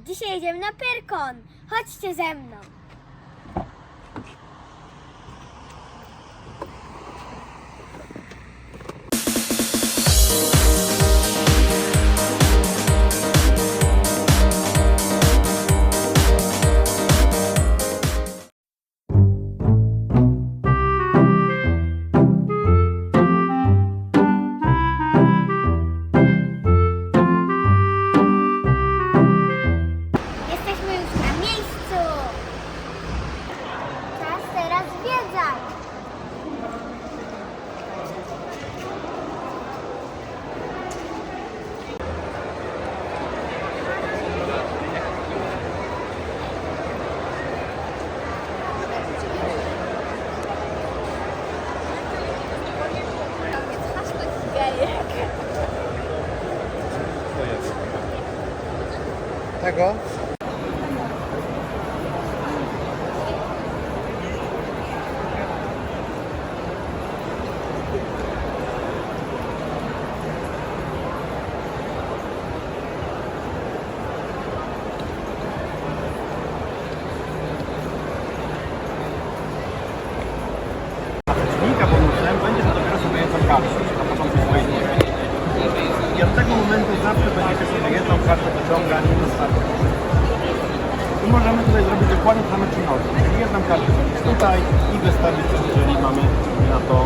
dzisiaj jedziemy na Pyrkon. Chodźcie ze mną. Tego? Linka bonusem będzie to dopiero sobie zawsze będziecie sobie jedną kartę wyciągać i zostawiać. I możemy tutaj zrobić dokładnie same czynności. Czyli jedną kartę zrobić tutaj i wystawić, jeżeli mamy na to.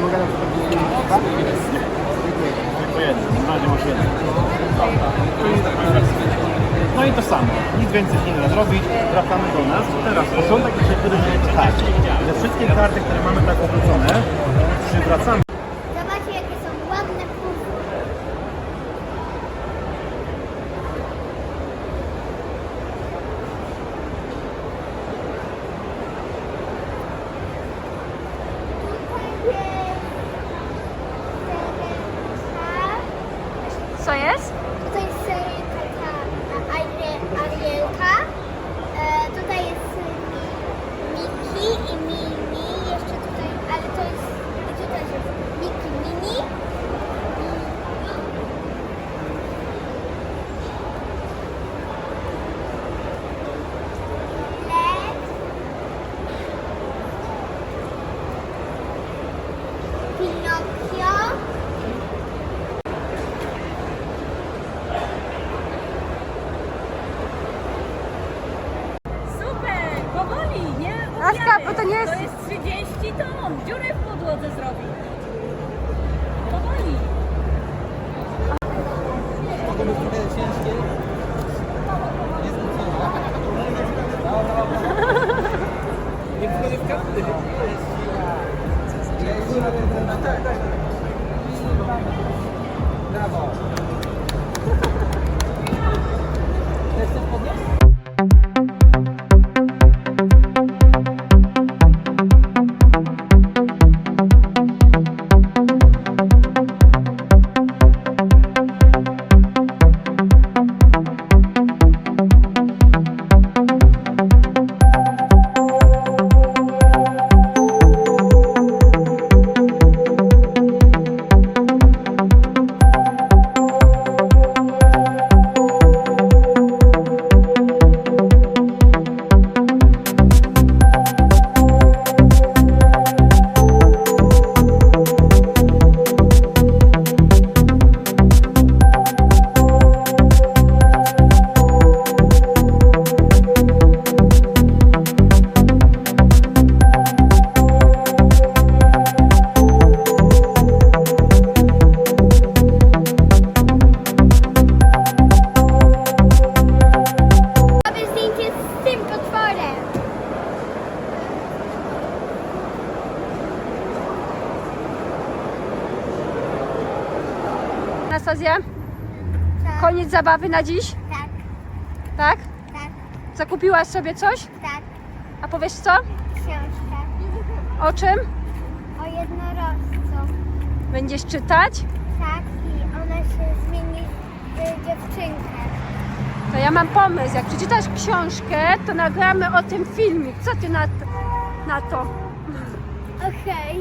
Mogę na przykład jedną, na razie masz jedną. No i to samo. Nic więcej nie da zrobić. Wracamy do nas. Teraz początek dzisiaj, który jest tak. Że wszystkie karty, które mamy tak obrócone, przywracamy. Zobaczcie, jakie są ładne puzzle. Tutaj jest Co jest? Tutaj jest seryjka ta Arie- Arielka. E, tutaj jest Mi- Miki i Mini. Jeszcze tutaj, ale to jest. Gdzie też jest? Miki, Mini. Led. Pinokio. Super! Powoli, nie? To jest- To jest 30 ton! Dziurę w podłodze zrobi. Powoli! Robię Anastazja, Tak, koniec zabawy na dziś, tak, tak? tak, Zakupiłaś sobie coś? tak. A powiesz co? Książka O czym? o jednorożcu. Będziesz czytać? Tak, i ona się zmieni w dziewczynkę. To ja mam pomysł. Jak przeczytasz książkę, to nagramy o tym filmik. Co ty na to? Na to? Okej.